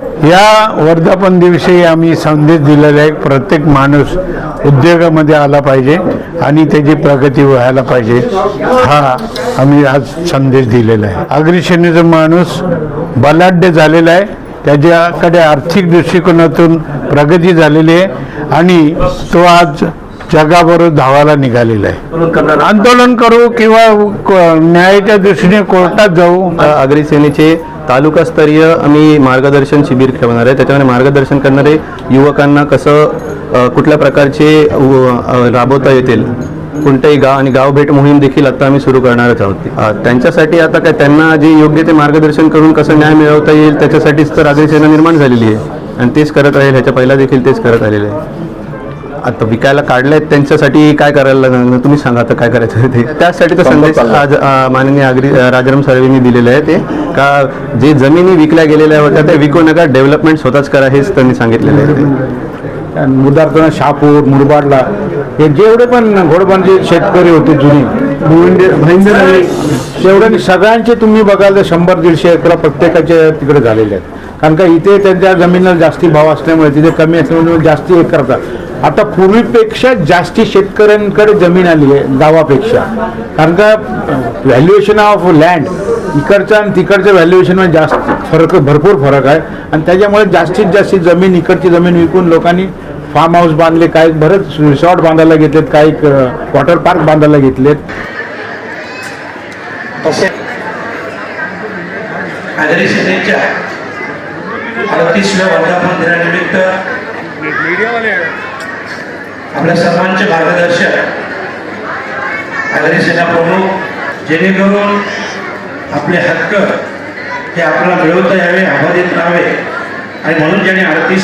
या वर्धापन दिवशी आम्ही संदेश दिलेला आहे प्रत्येक माणूस उद्योगामध्ये आला पाहिजे आणि त्याची प्रगती व्हायला पाहिजे. हा आम्ही आज संदेश दिलेला आहे. अग्रश्रेणीचा माणूस बलाढ्य झालेला आहे. त्याच्याकडे आर्थिक दृष्टिकोनातून प्रगती झालेली आहे आणि तो आज जगाबरोबर धावायला निघालेला आहे. आंदोलन करू किंवा न्यायाच्या दृष्टीने कोर्टात जाऊ. अग्रसेनेचे तालुकास्तरीय आम्ही मार्गदर्शन शिबिर ठेवणार आहे. त्याच्यामध्ये मार्गदर्शन करणारे युवकांना कसं कुठल्या प्रकारचे राबवता येतील कोणत्याही गाव आणि गाव भेट मोहीम देखील आता आम्ही सुरू करणारच आहोत. त्यांच्यासाठी आता काय त्यांना जे योग्य ते मार्गदर्शन करून कसं न्याय मिळवता येईल त्याच्यासाठीच तर अग्रसेना निर्माण झालेली आहे. आणि तेच करत राहील ह्याच्या पहिला देखील तेच करत आलेले आहे. आता विकायला काढले त्यांच्यासाठी काय करायला लागणार? तुम्ही सांगा आता काय करायचं ते. त्यासाठी तर संदेश आज माननीय आगरी राजाराम साळवेंनी दिलेले आहे ते. का जे जमिनी विकल्या गेलेल्या होत्या त्या विकू नका डेव्हलपमेंट स्वतःच करा हेच त्यांनी सांगितलेलं आहे मुदारतना शहापूर मुरबाडला हे जेवढे पण घोडबंदी शेतकरी होते जुनी तेवढे सगळ्यांचे तुम्ही बघाल तर शंभर दीडशे एकर प्रत्येकाचे तिकडे झालेले आहेत. कारण का इथे त्यांच्या जमिनीला जास्ती भाव असल्यामुळे तिथे कमी असल्यामुळे जास्ती हे करतात आता पूर्वीपेक्षा जास्ती शेतकऱ्यांकडे जमीन आली आहे गावापेक्षा. कारण का व्हॅल्युएशन ऑफ लँड इकडचं आणि तिकडच्या व्हॅल्युएशनमध्ये जास्त फरक भरपूर फरक आहे. आणि त्याच्यामुळे जास्तीत जास्त जमीन इकडची जमीन विकून लोकांनी फार्म हाऊस बांधले काही बरेच रिसॉर्ट बांधायला घेतलेत काही वॉटर पार्क बांधायला घेतलेत. आदरी अडतीसव्या वर्धापन दिनानिमित्त आपल्या सर्वांचे मार्गदर्शक आदरी सेना प्रमुख जेणेकरून आपले हक्क हे आपल्याला मिळवता यावे अबाधित राहावे आणि म्हणून ज्याने अडतीस